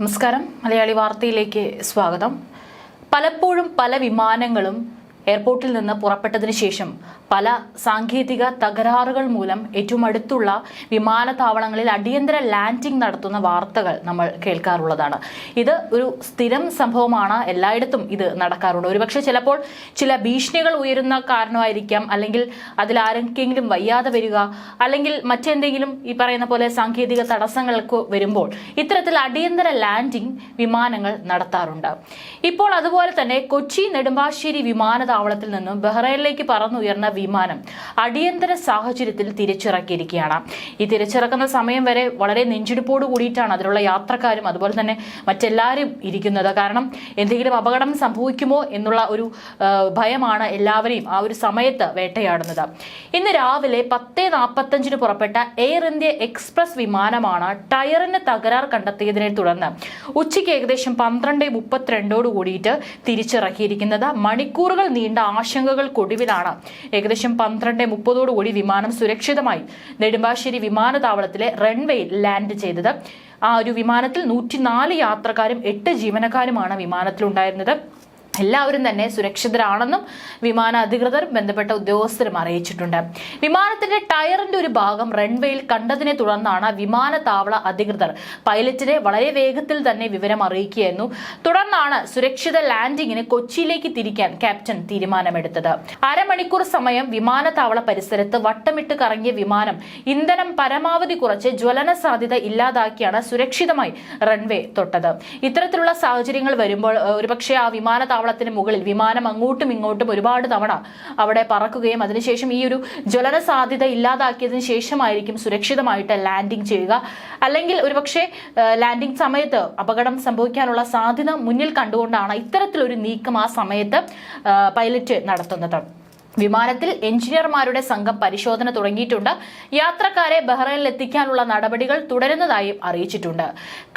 നമസ്കാരം. മലയാളി വാർത്തയിലേക്ക് സ്വാഗതം. പലപ്പോഴും പല വിമാനങ്ങളും എയർപോർട്ടിൽ നിന്ന് പുറപ്പെട്ടതിന് ശേഷം പല സാങ്കേതിക തകരാറുകൾ മൂലം ഏറ്റവും അടുത്തുള്ള വിമാനത്താവളങ്ങളിൽ അടിയന്തര ലാൻഡിംഗ് നടത്തുന്ന വാർത്തകൾ നമ്മൾ കേൾക്കാറുള്ളതാണ്. ഇത് ഒരു സ്ഥിരം സംഭവമാണ്. എല്ലായിടത്തും ഇത് നടക്കാറുണ്ട്. ഒരുപക്ഷെ ചിലപ്പോൾ ചില ഭീഷണികൾ ഉയരുന്ന കാരണമായിരിക്കാം. അല്ലെങ്കിൽ അതിൽ ആരെങ്കിലും വയ്യാതെ വരിക. അല്ലെങ്കിൽ മറ്റെന്തെങ്കിലും ഈ പറയുന്ന പോലെ സാങ്കേതിക തടസ്സങ്ങൾക്ക് വരുമ്പോൾ ഇത്തരത്തിൽ അടിയന്തര ലാൻഡിംഗ് വിമാനങ്ങൾ നടത്താറുണ്ട്. ഇപ്പോൾ അതുപോലെ തന്നെ കൊച്ചി നെടുമ്പാശ്ശേരി വിമാനത്താവളത്തിൽ നിന്നും ബഹ്റൈനിലേക്ക് പറന്നുയർന്ന വിമാനം അടിയന്തര സാഹചര്യത്തിൽ തിരിച്ചിറക്കിയിരിക്കുകയാണ്. ഈ തിരിച്ചിറക്കുന്ന സമയം വരെ വളരെ നെഞ്ചിടിപ്പോട് കൂടിയിട്ടാണ് അതിലുള്ള യാത്രക്കാരും അതുപോലെ തന്നെ മറ്റെല്ലാവരും ഇരിക്കുന്നത്. കാരണം എന്തെങ്കിലും അപകടം സംഭവിക്കുമോ എന്നുള്ള ഒരു ഭയമാണ് എല്ലാവരെയും ആ ഒരു സമയത്ത് വേട്ടയാടുന്നത്. ഇന്ന് രാവിലെ പത്ത് നാൽപ്പത്തഞ്ചിന് പുറപ്പെട്ട എയർ ഇന്ത്യ എക്സ്പ്രസ് വിമാനമാണ് ടയറിന് തകരാർ കണ്ടെത്തിയതിനെ തുടർന്ന് ഉച്ചയ്ക്ക് ഏകദേശം പന്ത്രണ്ട് മുപ്പത്തിരണ്ടോട് കൂടിയിട്ട് തിരിച്ചിറക്കിയിരിക്കുന്നത്. മണിക്കൂറുകൾ നീണ്ട ആശങ്കകൾക്കൊടുവിലാണ് ഏകദേശം പന്ത്രണ്ട് മുപ്പതോടുകൂടി വിമാനം സുരക്ഷിതമായി നെടുമ്പാശ്ശേരി വിമാനത്താവളത്തിലെ റൺവേയിൽ ലാൻഡ് ചെയ്തത്. ആ ഒരു വിമാനത്തിൽ നൂറ്റിനാല് യാത്രക്കാരും എട്ട് ജീവനക്കാരുമാണ് വിമാനത്തിലുണ്ടായിരുന്നത്. എല്ലാവരും തന്നെ സുരക്ഷിതരാണെന്നും വിമാന അധികൃതർ ബന്ധപ്പെട്ട ഉദ്യോഗസ്ഥരും അറിയിച്ചിട്ടുണ്ട്. വിമാനത്തിന്റെ ടയറിന്റെ ഒരു ഭാഗം റൺവേയിൽ കണ്ടതിനെ തുടർന്നാണ് വിമാനത്താവള അധികൃതർ പൈലറ്റിനെ വളരെ വേഗത്തിൽ തന്നെ വിവരം അറിയിക്കുകയായിരുന്നു. തുടർന്നാണ് സുരക്ഷിത ലാൻഡിങ്ങിന് കൊച്ചിയിലേക്ക് തിരിക്കാൻ ക്യാപ്റ്റൻ തീരുമാനമെടുത്തത്. അരമണിക്കൂർ സമയം വിമാനത്താവള പരിസരത്ത് വട്ടമിട്ട് കറങ്ങിയ വിമാനം ഇന്ധനം പരമാവധി കുറച്ച് ജ്വലന സാധ്യത ഇല്ലാതാക്കിയാണ് സുരക്ഷിതമായി റൺവേ തൊട്ടത്. ഇത്തരത്തിലുള്ള സാഹചര്യങ്ങൾ വരുമ്പോൾ ഒരുപക്ഷെ ആ വിമാനത്താവളത്തിന് മുകളിൽ വിമാനം അങ്ങോട്ടും ഇങ്ങോട്ടും ഒരുപാട് തവണ അവിടെ പറക്കുകയും അതിനുശേഷം ഈ ഒരു ജ്വലന സാധ്യത ഇല്ലാതാക്കിയതിന് ശേഷമായിരിക്കും സുരക്ഷിതമായിട്ട് ലാൻഡിംഗ് ചെയ്യുക. അല്ലെങ്കിൽ ഒരുപക്ഷെ ലാൻഡിംഗ് സമയത്ത് അപകടം സംഭവിക്കാനുള്ള സാധ്യത മുന്നിൽ കണ്ടുകൊണ്ടാണ് ഇത്തരത്തിലൊരു നീക്കം ആ സമയത്ത് പൈലറ്റ് നടത്തുന്നത്. വിമാനത്തിൽ എഞ്ചിനീയർമാരുടെ സംഘം പരിശോധന തുടങ്ങിയിട്ടുണ്ട്. യാത്രക്കാരെ ബഹ്റൈനിൽ എത്തിക്കാനുള്ള നടപടികൾ തുടരുന്നതായും അറിയിച്ചിട്ടുണ്ട്.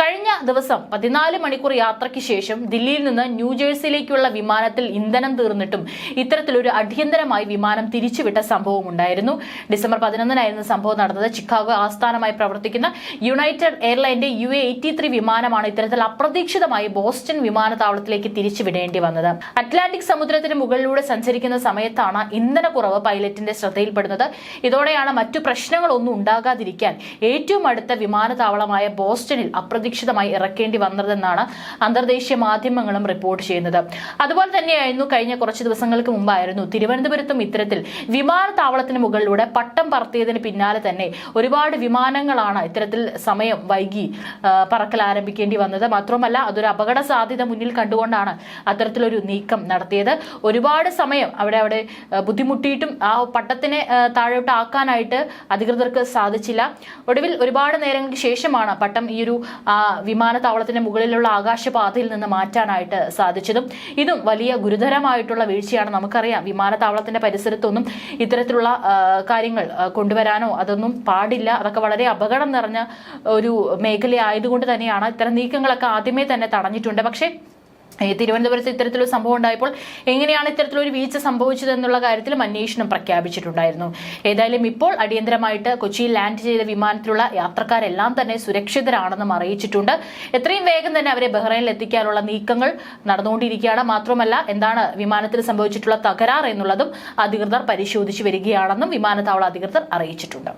കഴിഞ്ഞ ദിവസം പതിനാല് മണിക്കൂർ യാത്രയ്ക്ക് ശേഷം ദില്ലിയിൽ നിന്ന് ന്യൂജേഴ്സിയിലേക്കുള്ള വിമാനത്തിൽ ഇന്ധനം തീർന്നിട്ടും ഇത്തരത്തിലൊരു അടിയന്തരമായി വിമാനം തിരിച്ചുവിട്ട സംഭവം ഉണ്ടായിരുന്നു. ഡിസംബർ പതിനൊന്നിനായിരുന്നു സംഭവം നടന്നത്. ചിക്കാഗോ ആസ്ഥാനമായി പ്രവർത്തിക്കുന്ന യുണൈറ്റഡ് എയർലൈന്റെ യു എ എയ്റ്റി ത്രീ വിമാനമാണ് ഇത്തരത്തിൽ അപ്രതീക്ഷിതമായി ബോസ്റ്റൺ വിമാനത്താവളത്തിലേക്ക് തിരിച്ചുവിടേണ്ടി വന്നത്. അറ്റ്ലാന്റിക് സമുദ്രത്തിന് മുകളിലൂടെ സഞ്ചരിക്കുന്ന സമയത്താണ് ഇന്ധനക്കുറവ് പൈലറ്റിന്റെ ശ്രദ്ധയിൽപ്പെടുന്നത്. ഇതോടെയാണ് മറ്റു പ്രശ്നങ്ങളൊന്നും ഉണ്ടാകാതിരിക്കാൻ ഏറ്റവും അടുത്ത വിമാനത്താവളമായ ബോസ്റ്റണിൽ അപ്രതീക്ഷിതമായി ഇറക്കേണ്ടി വന്നതെന്നാണ് അന്തർദേശീയ മാധ്യമങ്ങളും റിപ്പോർട്ട് ചെയ്യുന്നത്. അതുപോലെ തന്നെയായിരുന്നു കഴിഞ്ഞ കുറച്ച് ദിവസങ്ങൾക്ക് മുമ്പായിരുന്നു തിരുവനന്തപുരത്തും ഇത്തരത്തിൽ വിമാനത്താവളത്തിന് മുകളിലൂടെ പട്ടം പറത്തിയതിന് പിന്നാലെ തന്നെ ഒരുപാട് വിമാനങ്ങളാണ് ഇത്തരത്തിൽ സമയം വൈകി പറക്കൽ ആരംഭിക്കേണ്ടി വന്നത്. മാത്രമല്ല അതൊരു അപകട സാധ്യത മുന്നിൽ കണ്ടുകൊണ്ടാണ് അത്തരത്തിലൊരു നീക്കം നടത്തിയത്. ഒരുപാട് സമയം അവിടെ അവിടെ ബുദ്ധിമുട്ടിയിട്ടും ആ പട്ടത്തിനെ താഴോട്ട് ആക്കാനായിട്ട് അധികൃതർക്ക് സാധിച്ചില്ല. ഒടുവിൽ ഒരുപാട് നേരങ്ങൾക്ക് ശേഷമാണ് പട്ടം ഈ ഒരു വിമാനത്താവളത്തിന്റെ മുകളിലുള്ള ആകാശപാതയിൽ നിന്ന് മാറ്റാനായിട്ട് സാധിച്ചതും. ഇതും വലിയ ഗുരുതരമായിട്ടുള്ള വീഴ്ചയാണ് നമുക്കറിയാം. വിമാനത്താവളത്തിന്റെ പരിസരത്തൊന്നും ഇത്തരത്തിലുള്ള കാര്യങ്ങൾ കൊണ്ടുവരാനോ അതൊന്നും പാടില്ല. അതൊക്കെ വളരെ അപകടം നിറഞ്ഞ ഒരു മേഖലയായതുകൊണ്ട് തന്നെയാണ് ഇത്തരം നീക്കങ്ങളൊക്കെ ആദ്യമേ തന്നെ തടഞ്ഞിട്ടുണ്ട്. പക്ഷേ തിരുവനന്തപുരത്ത് ഇത്തരത്തിലൊരു സംഭവം ഉണ്ടായപ്പോൾ എങ്ങനെയാണ് ഇത്തരത്തിലൊരു വീഴ്ച സംഭവിച്ചത് എന്നുള്ള കാര്യത്തിലും അന്വേഷണം പ്രഖ്യാപിച്ചിട്ടുണ്ടായിരുന്നു. ഏതായാലും ഇപ്പോൾ അടിയന്തരമായിട്ട് കൊച്ചിയിൽ ലാൻഡ് ചെയ്ത വിമാനത്തിലുള്ള യാത്രക്കാരെല്ലാം തന്നെ സുരക്ഷിതരാണെന്നും അറിയിച്ചിട്ടുണ്ട്. എത്രയും വേഗം തന്നെ അവരെ ബഹ്റൈനിൽ എത്തിക്കാനുള്ള നീക്കങ്ങൾ നടന്നുകൊണ്ടിരിക്കുകയാണ്. മാത്രമല്ല എന്താണ് വിമാനത്തിൽ സംഭവിച്ചിട്ടുള്ള തകരാർ എന്നുള്ളതും അധികൃതർ പരിശോധിച്ചു വരികയാണെന്നും വിമാനത്താവള അധികൃതർ അറിയിച്ചിട്ടുണ്ട്.